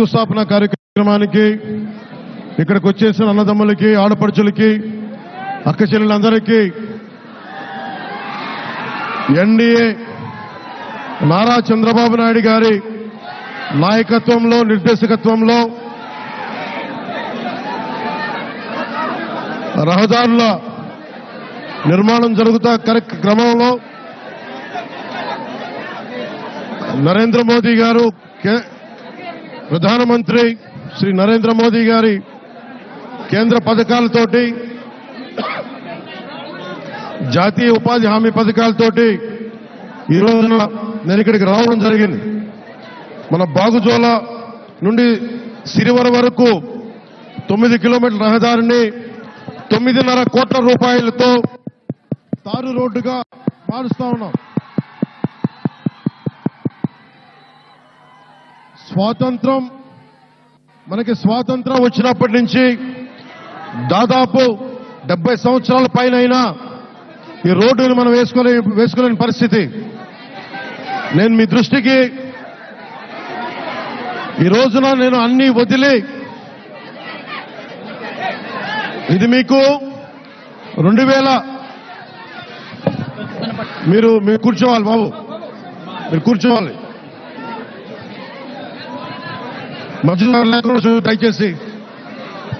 శంకుస్థాపన కార్యక్రమానికి ఇక్కడికి వచ్చేసిన అన్నదమ్ములకి ఆడపడుచులకి అక్క చెల్లెలందరికీ ఎన్డీఏ నారా చంద్రబాబు నాయుడు గారి నాయకత్వంలో నిర్దేశకత్వంలో రహదారుల నిర్మాణం జరుగుతా క్రమంలో నరేంద్ర మోదీ గారు కే- ప్రధానమంత్రి శ్రీ నరేంద్ర మోదీ గారి కేంద్ర పథకాలతోటి జాతీయ ఉపాధి హామీ పథకాలతోటి ఈ రోజున నేను ఇక్కడికి రావడం జరిగింది. మన బాగుజోల నుండి సిరివర వరకు తొమ్మిది కిలోమీటర్ల రహదారిని తొమ్మిదిన్నర కోట్ల రూపాయలతో తారు రోడ్డుగా మారుస్తా ఉన్నాం. స్వాతంత్రం మనకి స్వాతంత్రం వచ్చినప్పటి నుంచి దాదాపు డెబ్బై సంవత్సరాల పైన ఈ రోడ్డుని మనం వేసుకోలే వేసుకోలేని పరిస్థితి. నేను మీ దృష్టికి ఈ రోజున నేను అన్ని వదిలి ఇది మీకు రెండు వేల మీరు మీరు కూర్చోవాలి బాబు. మీరు కూర్చోవాలి. లేకుండా దయచేసి.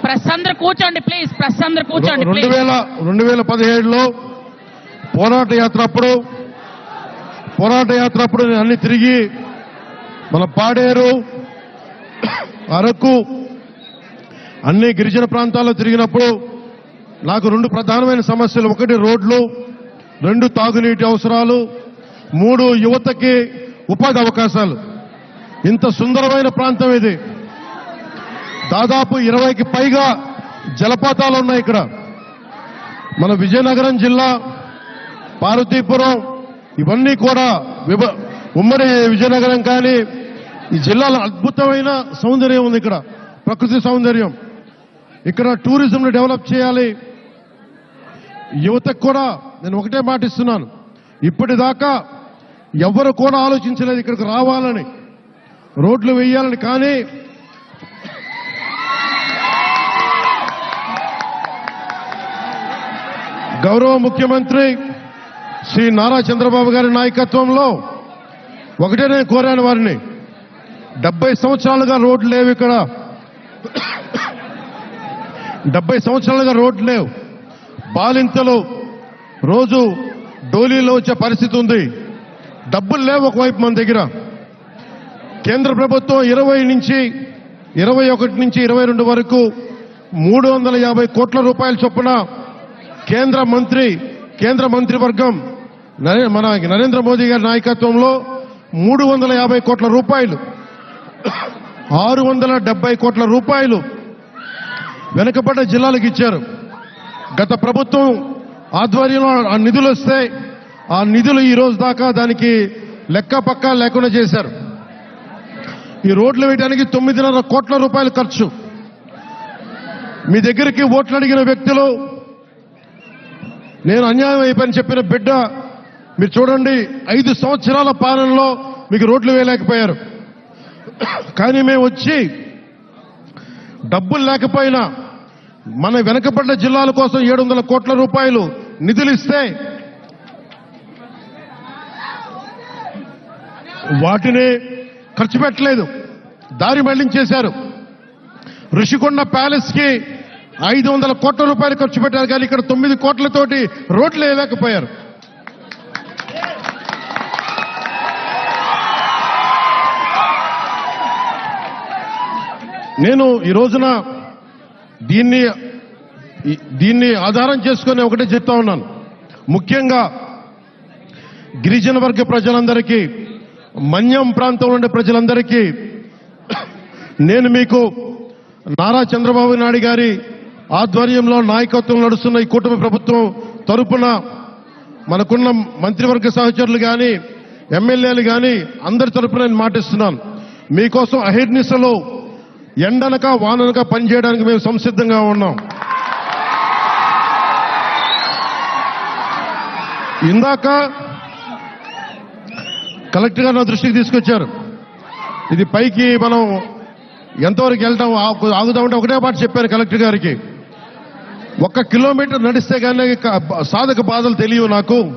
ప్రెస్ అందరు కూర్చోండి ప్లీజ్ ప్రెస్ అందరు కూర్చోండి రెండు వేల రెండు వేల పదిహేడులో పోరాట యాత్ర అప్పుడు పోరాట యాత్ర అప్పుడు నేను అన్ని తిరిగి మన పాడేరు అరకు అన్ని గిరిజన ప్రాంతాల్లో తిరిగినప్పుడు నాకు రెండు ప్రధానమైన సమస్యలు. ఒకటి రోడ్లు రెండు తాగునీటి అవసరాలు మూడు యువతకి ఉపాధి అవకాశాలు. ఇంత సుందరమైన ప్రాంతం ఇది. దాదాపు ఇరవైకి పైగా జలపాతాలు ఉన్నాయి ఇక్కడ. మన విజయనగరం జిల్లా పార్వతీపురం ఇవన్నీ కూడా విభ ఉమ్మడి విజయనగరం కానీ ఈ జిల్లాలో అద్భుతమైన సౌందర్యం ఉంది ఇక్కడ ప్రకృతి సౌందర్యం. ఇక్కడ టూరిజంను డెవలప్ చేయాలి. యువతకు కూడా నేను ఒకటే మాటిస్తున్నాను ఇప్పటిదాకా ఎవరు కూడా ఆలోచించలేదు ఇక్కడికి రావాలని. రోడ్లు వేయాలని కానీ గౌరవ ముఖ్యమంత్రి శ్రీ నారా చంద్రబాబు గారి నాయకత్వంలో ఒకటే నేను కోరాను వారిని. డెబ్బై సంవత్సరాలుగా రోడ్లు లేవు ఇక్కడ. డెబ్బై సంవత్సరాలుగా రోడ్లు లేవు. బాలింతలు రోజు డోలీలో వచ్చే పరిస్థితి ఉంది. డబ్బులు లేవు ఒకవైపు మన దగ్గర. కేంద్ర ప్రభుత్వం ఇరవై నుంచి ఇరవై ఒకటి నుంచి ఇరవై రెండు వరకు మూడు వందల యాభై కోట్ల రూపాయల చొప్పున కేంద్ర మంత్రి కేంద్ర మంత్రివర్గం నరే- మన నరేంద్ర మోదీ గారి నాయకత్వంలో మూడు వందల యాభై కోట్ల రూపాయలు ఆరు వందల డెబ్బై కోట్ల రూపాయలు వెనుకబడ్డ జిల్లాలకు ఇచ్చారు. గత ప్రభుత్వం ఆధ్వర్యంలో ఆ నిధులు వస్తే ఆ నిధులు ఈ రోజు దాకా దానికి లెక్క పక్క లేకుండా చేశారు. ఈ రోడ్లు వేయడానికి తొమ్మిదిన్నర కోట్ల రూపాయలు ఖర్చు. మీ దగ్గరికి ఓట్లు అడిగిన వ్యక్తులు నేను అన్యాయం అయిపోయిన చెప్పిన బిడ్డ మీరు చూడండి ఐదు సంవత్సరాల పాలనలో మీకు రోడ్లు వేయలేకపోయారు. కానీ మేము వచ్చి డబ్బులు లేకపోయినా మన వెనకబడ్డ జిల్లాల కోసం ఏడు వందల కోట్ల రూపాయలు నిధులు ఇస్తే వాటిని ఖర్చు పెట్టలేదు. దారి మళ్ళించేశారు. ఋషికొండ ప్యాలెస్కి ఐదు వందల కోట్ల రూపాయలు ఖర్చు పెట్టారు కానీ ఇక్కడ తొమ్మిది కోట్లతోటి రోడ్లు వేయలేకపోయారు. నేను ఈ రోజున దీన్ని దీన్ని ఆధారం చేసుకుని ఒకటే చెప్తా ఉన్నాను. ముఖ్యంగా గిరిజన వర్గ ప్రజలందరికీ మన్యం ప్రాంతంలో ఉండే ప్రజలందరికీ నేను మీకు నారా చంద్రబాబు నాయుడు గారి ఆధ్వర్యంలో నాయకత్వం నడుస్తున్న ఈ కూటమి ప్రభుత్వం తరపున మనకున్న మంత్రివర్గ సహచరులు కానీ ఎమ్మెల్యేలు కానీ అందరి తరపున నేను మాటిస్తున్నాను. మీకోసం అహిర్నిశలో ఎండనక వాననక పనిచేయడానికి మేము సంసిద్ధంగా ఉన్నాం. ఇందాక కలెక్టర్ గారు నా దృష్టికి తీసుకొచ్చారు. ఇది పైకి మనం ఎంతవరకు వెళ్ళడం ఆగుదామంటే ఒకటే మాట చెప్పారు కలెక్టర్ గారికి. ఒక్క కిలోమీటర్ నడిస్తే కానీ సాధక బాధలు తెలియవు నాకు.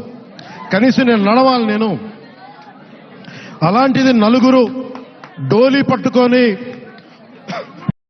కనీసం నేను నడవాలి నేను. అలాంటిది నలుగురు డోలీ పట్టుకొని